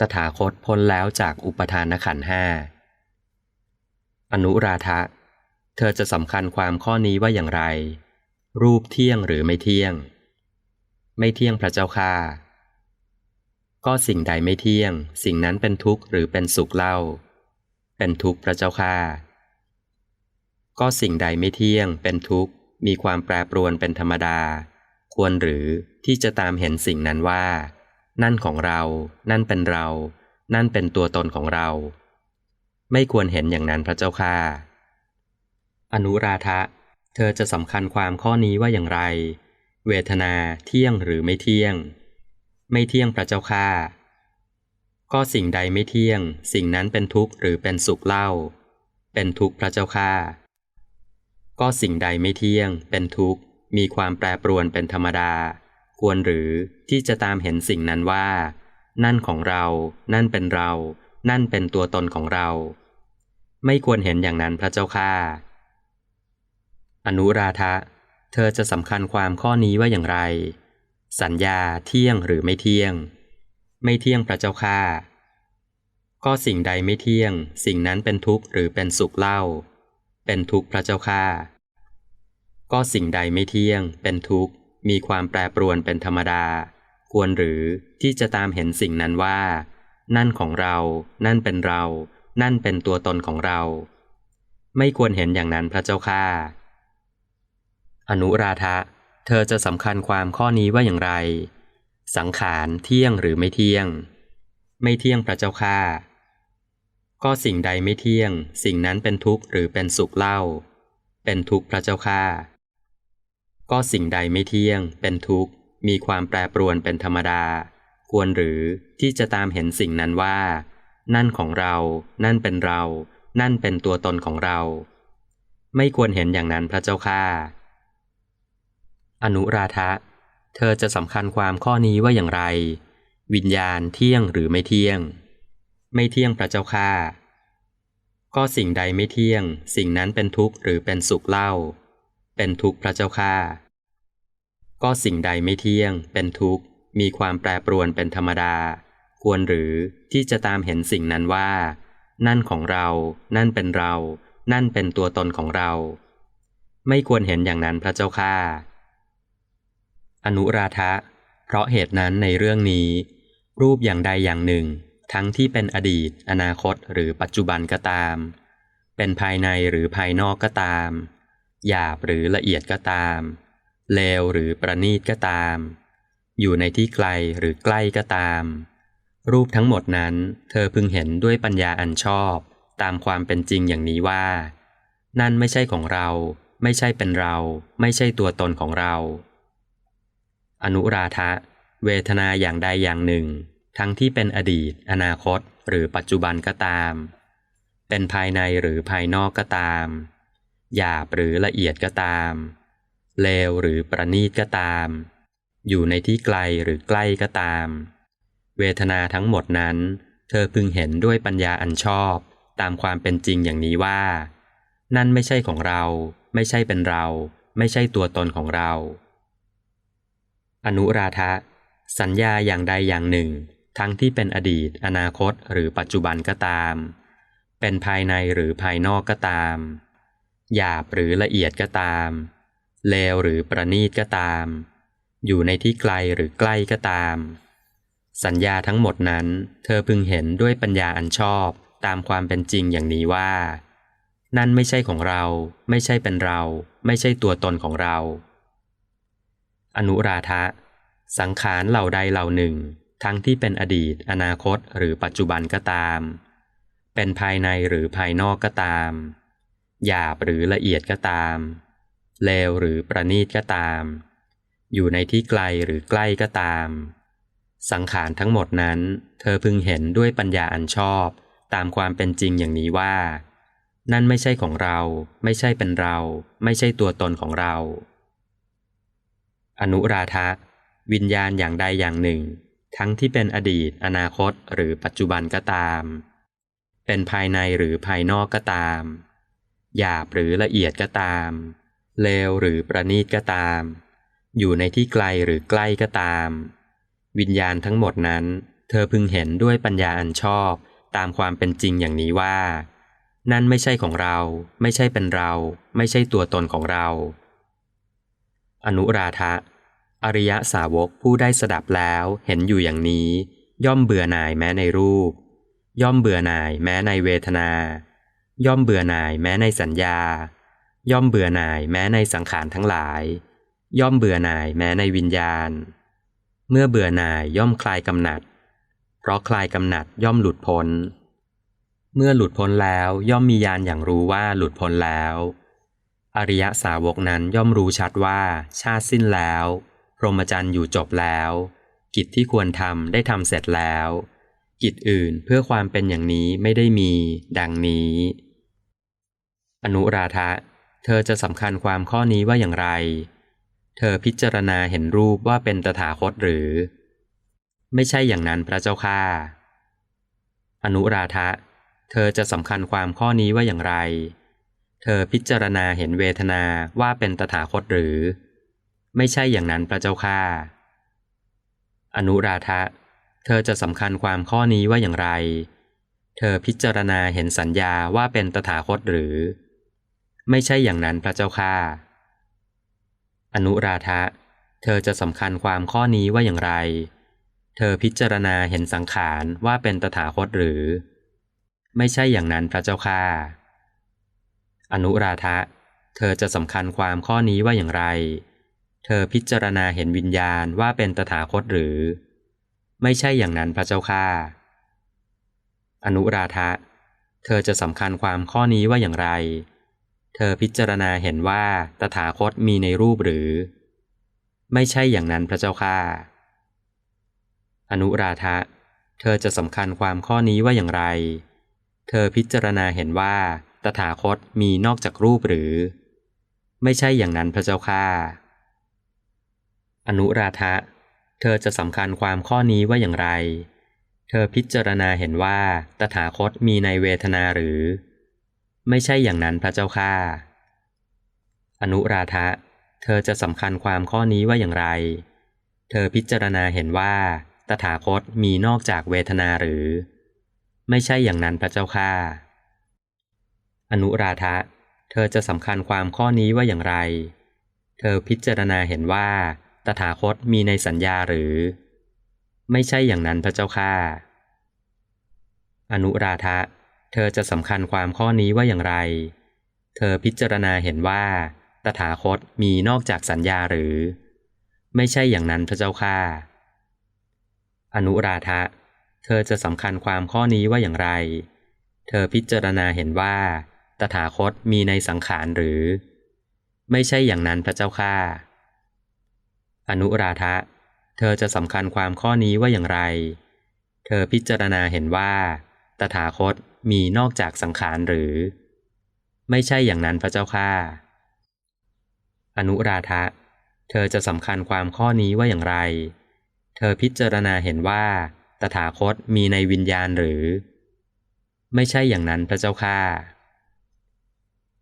ตถาคตพ้นแล้วจากอุปทานขันห้า อนุราทะ เธอจะสำคัญความข้อนี้ว่าอย่างไร รูปเที่ยงหรือไม่เที่ยง ไม่เที่ยงพระเจ้าค่าก็สิ่งใดไม่เที่ยง สิ่งนั้นเป็นทุกข์หรือเป็นสุขเล่า เป็นทุกข์พระเจ้าค่าก็สิ่งใดไม่เที่ยง เป็นทุกข์ มีความแปรปรวนเป็นธรรมดา ควรหรือที่จะตามเห็นสิ่งนั้นว่า นั่นของเรา นั่นเป็นเรา นั่นเป็นตัวตนของเรา ไม่ควรเห็นอย่างนั้นพระเจ้าค่าอนุราทะ เธอจะสำคัญความข้อนี้ว่าอย่างไร เวทนาเที่ยงหรือไม่เที่ยง ไม่เที่ยงพระเจ้าค่าก็สิ่งใดไม่เที่ยง สิ่งนั้นเป็นทุกข์หรือเป็นสุขเล่า เป็นทุกข์พระเจ้าค่าก็สิ่งใดไม่เที่ยง เป็นทุกข์ มีความแปรปรวนเป็นธรรมดา ควรหรือที่จะตามเห็นสิ่งนั้นว่า นั่นของเรา นั่นเป็นเรา นั่นเป็นตัวตนของเรา ไม่ควรเห็นอย่างนั้นพระเจ้าค่าอนุราทะ เธอจะสำคัญความข้อนี้ว่าอย่างไร สัญญาเที่ยงหรือไม่เที่ยง ไม่เที่ยงพระเจ้าค่าก็สิ่งใดไม่เที่ยง สิ่งนั้นเป็นทุกข์หรือเป็นสุขเล่า เป็นทุกข์พระเจ้าค่าก็สิ่งใดไม่เที่ยง เป็นทุกข์ มีความแปรปรวนเป็นธรรมดา ควรหรือที่จะตามเห็นสิ่งนั้นว่า นั่นของเรา นั่นเป็นเรา นั่นเป็นตัวตนของเรา ไม่ควรเห็นอย่างนั้นพระเจ้าค่าอนุราธะ เธอจะสำคัญความข้อนี้ว่าอย่างไร สังขารเที่ยงหรือไม่เที่ยง ไม่เที่ยงพระเจ้าค่าก็สิ่งใดไม่เที่ยง สิ่งนั้นเป็นทุกข์หรือเป็นสุขเล่า เป็นทุกข์พระเจ้าค่า ก็สิ่งใดไม่เที่ยง เป็นทุกข์ มีความแปรปรวนเป็นธรรมดา ควรหรือที่จะตามเห็นสิ่งนั้นว่า นั่นของเรา นั่นเป็นเรา นั่นเป็นตัวตนของเรา ไม่ควรเห็นอย่างนั้นพระเจ้าค่าอนุราทะ เธอจะสำคัญความข้อนี้ว่าอย่างไร วิญญาณเที่ยงหรือไม่เที่ยง ไม่เที่ยงพระเจ้าค่าก็สิ่งใดไม่เที่ยง สิ่งนั้นเป็นทุกข์หรือเป็นสุขเล่า เป็นทุกข์พระเจ้าค่าก็สิ่งใดไม่เที่ยง เป็นทุกข์ มีความแปรปรวนเป็นธรรมดา ควรหรือที่จะตามเห็นสิ่งนั้นว่า นั่นของเรา นั่นเป็นเรา นั่นเป็นตัวตนของเรา ไม่ควรเห็นอย่างนั้นพระเจ้าค่าอนุราธะเพราะเหตุนั้นในเรื่องนี้ รูปอย่างใดอย่างหนึ่ง ทั้งที่เป็นอดีต อนาคตหรือปัจจุบันก็ตาม เป็นภายในหรือภายนอกก็ตาม หยาบหรือละเอียดก็ตาม เลวหรือประณีตก็ตาม อยู่ในที่ไกลหรือใกล้ก็ตาม รูปทั้งหมดนั้น เธอพึงเห็นด้วยปัญญาอันชอบ ตามความเป็นจริงอย่างนี้ว่า นั่นไม่ใช่ของเรา ไม่ใช่เป็นเรา ไม่ใช่ตัวตนของเรา อนุราธะเวทนาอย่างใดอย่างหนึ่ง ทั้งที่เป็นอดีต อนาคต หรือปัจจุบันก็ตาม เป็นภายในหรือภายนอกก็ตาม หยาบหรือละเอียดก็ตาม เลวหรือประณีตก็ตาม อยู่ในที่ไกลหรือใกล้ก็ตาม เวทนาทั้งหมดนั้น เธอพึงเห็นด้วยปัญญาอันชอบตามความเป็นจริงอย่างนี้ว่า นั่นไม่ใช่ของเรา ไม่ใช่เป็นเรา ไม่ใช่ตัวตนของเรา อนุราธะสัญญาอย่างใดอย่างหนึ่ง ทั้งที่เป็นอดีต อนาคตหรือปัจจุบันก็ตาม เป็นภายในหรือภายนอกก็ตาม หยาบหรือละเอียดก็ตาม เลวหรือประณีตก็ตาม อยู่ในที่ไกลหรือใกล้ก็ตาม สัญญาทั้งหมดนั้น เธอพึงเห็นด้วยปัญญาอันชอบตามความเป็นจริงอย่างนี้ว่า นั่นไม่ใช่ของเรา ไม่ใช่เป็นเรา ไม่ใช่ตัวตนของเรา อนุราธะสังขารเหล่าใดเหล่าหนึ่ง ทั้งที่เป็นอดีต อนาคตหรือปัจจุบันก็ตาม เป็นภายในหรือภายนอกก็ตาม หยาบหรือละเอียดก็ตาม เลวหรือประณีตก็ตาม อยู่ในที่ไกลหรือใกล้ก็ตาม สังขารทั้งหมดนั้น เธอพึงเห็นด้วยปัญญาอันชอบตามความเป็นจริงอย่างนี้ว่า นั่นไม่ใช่ของเรา ไม่ใช่เป็นเรา ไม่ใช่ตัวตนของเรา อนุราธะวิญญาณอย่างใดอย่างหนึ่ง ทั้งที่เป็นอดีต อนาคตหรือปัจจุบันก็ตาม เป็นภายในหรือภายนอกก็ตาม หยาบหรือละเอียดก็ตาม เลวหรือประณีตก็ตาม อยู่ในที่ไกลหรือใกล้ก็ตาม วิญญาณทั้งหมดนั้น เธอพึงเห็นด้วยปัญญาอันชอบตามความเป็นจริงอย่างนี้ว่า นั่นไม่ใช่ของเรา ไม่ใช่เป็นเรา ไม่ใช่ตัวตนของเรา อนุราธะอริยสาวกผู้ได้สดับแล้วเห็นอยู่อย่างนี้ ย่อมเบื่อหน่ายแม้ในรูป ย่อมเบื่อหน่ายแม้ในเวทนา ย่อมเบื่อหน่ายแม้ในสัญญา ย่อมเบื่อหน่ายแม้ในสังขารทั้งหลาย ย่อมเบื่อหน่ายแม้ในวิญญาณ เมื่อเบื่อหน่ายย่อมคลายกำหนัด เพราะคลายกำหนัดย่อมหลุดพ้น เมื่อหลุดพ้นแล้วย่อมมีญาณอย่างรู้ว่าหลุดพ้นแล้ว อริยสาวกนั้นย่อมรู้ชัดว่าชาติสิ้นแล้ว พรหมจรรย์อยู่จบแล้ว กิจที่ควรทำได้ทำเสร็จแล้ว กิจอื่นเพื่อความเป็นอย่างนี้ไม่ได้มี ดังนี้ อนุราธะ เธอจะสำคัญความข้อนี้ว่าอย่างไร เธอพิจารณาเห็นรูปว่าเป็นตถาคตหรือ ไม่ใช่อย่างนั้นพระเจ้าข้าอนุราธะ เธอจะสำคัญความข้อนี้ว่าอย่างไร เธอพิจารณาเห็นเวทนาว่าเป็นตถาคตหรือ ไม่ใช่อย่างนั้นพระเจ้าข้าอนุราธะ เธอจะสำคัญความข้อนี้ว่าอย่างไร เธอพิจารณาเห็นสัญญาว่าเป็นตถาคตหรือ ไม่ใช่อย่างนั้นพระเจ้าข้าอนุราธะ เธอจะสำคัญความข้อนี้ว่าอย่างไร เธอพิจารณาเห็นสังขารว่าเป็นตถาคตหรือ ไม่ใช่อย่างนั้นพระเจ้าข้าอนุราธะ เธอจะสำคัญความข้อนี้ว่าอย่างไร เธอพิจารณาเห็นวิญญาณว่าเป็นตถาคตหรือ ไม่ใช่อย่างนั้นพระเจ้าข้าอนุราธะ เธอจะสำคัญความข้อนี้ว่าอย่างไรเธอพิจารณาเห็นว่าตถาคตมีในรูปหรือ ไม่ใช่อย่างนั้นพระเจ้าข้าอนุราธะ เธอจะสำคัญความข้อนี้ว่าอย่างไร เธอพิจารณาเห็นว่า ตถาคตมีนอกจากรูปหรือ ไม่ใช่อย่างนั้นพระเจ้าข้าอนุราธะ เธอจะสำคัญความข้อนี้ว่าอย่างไร เธอพิจารณาเห็นว่า ตถาคตมีในเวทนาหรือ ไม่ใช่อย่างนั้นพระเจ้าข้าอนุราธะ เธอจะสำคัญความข้อนี้ว่าอย่างไร เธอพิจารณาเห็นว่า ตถาคตมีนอกจากเวทนาหรือ ไม่ใช่อย่างนั้นพระเจ้าข้าอนุราธะ เธอจะสำคัญความข้อนี้ว่าอย่างไร เธอพิจารณาเห็นว่า ตถาคตมีในสัญญาหรือ ไม่ใช่อย่างนั้นพระเจ้าข้าอนุราธะ เธอจะสำคัญความข้อนี้ว่าอย่างไร เธอพิจารณาเห็นว่า ตถาคตมีนอกจากสัญญาหรือ ไม่ใช่อย่างนั้นพระเจ้าข้าอนุราธะ เธอจะสำคัญความข้อนี้ว่าอย่างไร เธอพิจารณาเห็นว่า ตถาคตมีในสังขารหรือ ไม่ใช่อย่างนั้นพระเจ้าข้าอนุราธะ เธอจะสำคัญความข้อนี้ว่าอย่างไร เธอพิจารณาเห็นว่า ตถาคต มีนอกจากสังขารหรือ ไม่ใช่อย่างนั้นพระเจ้าข้าอนุราธะ เธอจะสำคัญความข้อนี้ว่าอย่างไร เธอพิจารณาเห็นว่า ตถาคตมีในวิญญาณหรือ ไม่ใช่อย่างนั้นพระเจ้าข้า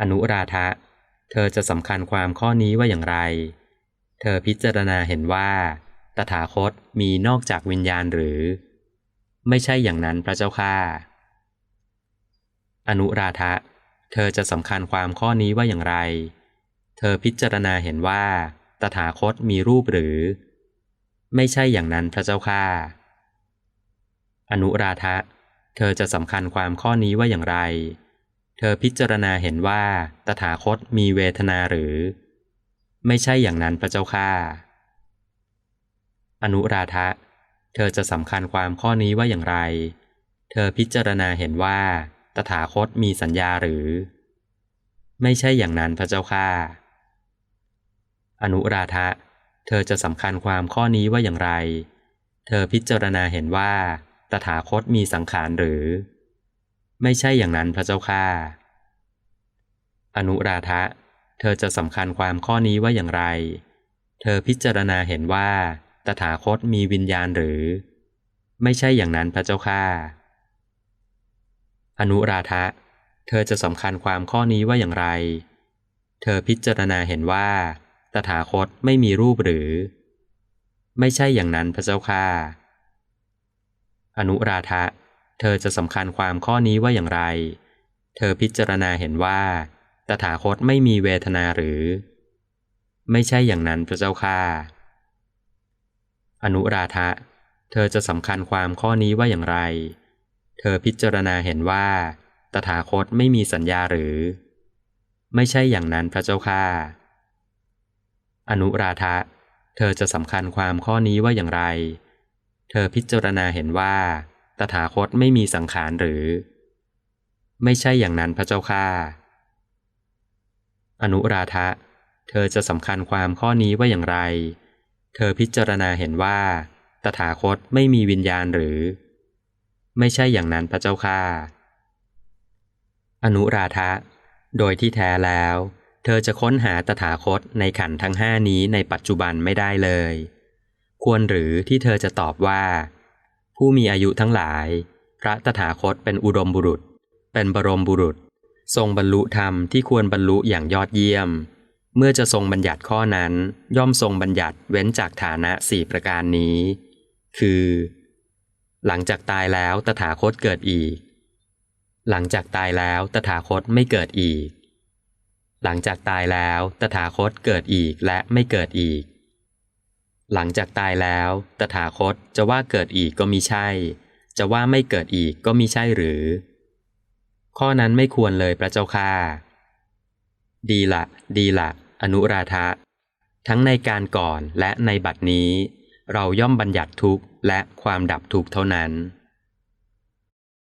อนุราธะ เธอจะสำคัญความข้อนี้ว่าอย่างไร เธอพิจารณาเห็นว่า ตถาคตมีนอกจากวิญญาณหรือ ไม่ใช่อย่างนั้นพระเจ้าข้า อนุราธะเธอจะสำคัญความข้อนี้ว่าอย่างไร เธอพิจารณาเห็นว่า ตถาคตมีรูปหรือ ไม่ใช่อย่างนั้นพระเจ้าข้าอนุราธะเธอจะสำคัญความข้อนี้ว่าอย่างไร เธอพิจารณาเห็นว่า ตถาคตมีเวทนาหรือ ไม่ใช่อย่างนั้นพระเจ้าข้าอนุราธะเธอจะสำคัญความข้อนี้ว่าอย่างไร เธอพิจารณาเห็นว่า ตถาคตมีสัญญาหรือ ไม่ใช่อย่างนั้นพระเจ้าข้าอนุราธะ เธอจะสำคัญความข้อนี้ว่าอย่างไร เธอพิจารณาเห็นว่า ตถาคตมีสังขารหรือ ไม่ใช่อย่างนั้นพระเจ้าข้าอนุราธะ เธอจะสำคัญความข้อนี้ว่าอย่างไร เธอพิจารณาเห็นว่า ตถาคตมีวิญญาณหรือ ไม่ใช่อย่างนั้นพระเจ้าข้า อนุราธะเธอจะสำคัญความข้อนี้ว่าอย่างไร เธอพิจารณาเห็นว่า ตถาคตไม่มีรูปหรือ ไม่ใช่อย่างนั้นพระเจ้าข้าอนุราทะ เธอจะสำคัญความข้อนี้ว่าอย่างไร เธอพิจารณาเห็นว่า ตถาคตไม่มีเวทนาหรือ ไม่ใช่อย่างนั้นพระเจ้าค่าอนุราทะ เธอจะสำคัญความข้อนี้ว่าอย่างไร เธอพิจารณาเห็นว่า ตถาคตไม่มีสัญญาหรือ ไม่ใช่อย่างนั้นพระเจ้าค่าอนุราทะเธอจะสำคัญความข้อนี้ว่าอย่างไร เธอพิจารณาเห็นว่า ตถาคตไม่มีสังขารหรือ ไม่ใช่อย่างนั้นพระเจ้าค่าอนุราทะเธอจะสำคัญความข้อนี้ว่าอย่างไร เธอพิจารณาเห็นว่า ตถาคตไม่มีวิญญาณหรือ ไม่ใช่อย่างนั้นพระเจ้าค่าอนุราทะ โดยที่แท้แล้ว เธอจะค้นหาตถาคตในขันธ์ทั้งห้านี้ในปัจจุบันไม่ได้เลย ควรหรือที่เธอจะตอบว่า ผู้มีอายุทั้งหลาย พระตถาคตเป็นอุดมบุรุษ เป็นบรมบุรุษ ทรงบรรลุธรรมที่ควรบรรลุอย่างยอดเยี่ยม เมื่อจะทรงบัญญัติข้อนั้น ย่อมทรงบัญญัติเว้นจากฐานะสี่ประการนี้ คือ หลังจากตายแล้วตถาคตเกิดอีก หลังจากตายแล้วตถาคตไม่เกิดอีก หลังจากตายแล้วตถาคตเกิดอีกและไม่เกิดอีก หลังจากตายแล้วตถาคตจะว่าเกิดอีกก็มิใช่ จะว่าไม่เกิดอีกก็มิใช่หรือ ข้อนั้นไม่ควรเลยพระเจ้าค่าดีละ ดีละ อนุราทะทั้งในการก่อนและในบัดนี้ เราย่อมบัญญัติทุกข์และความดับทุกข์เท่านั้น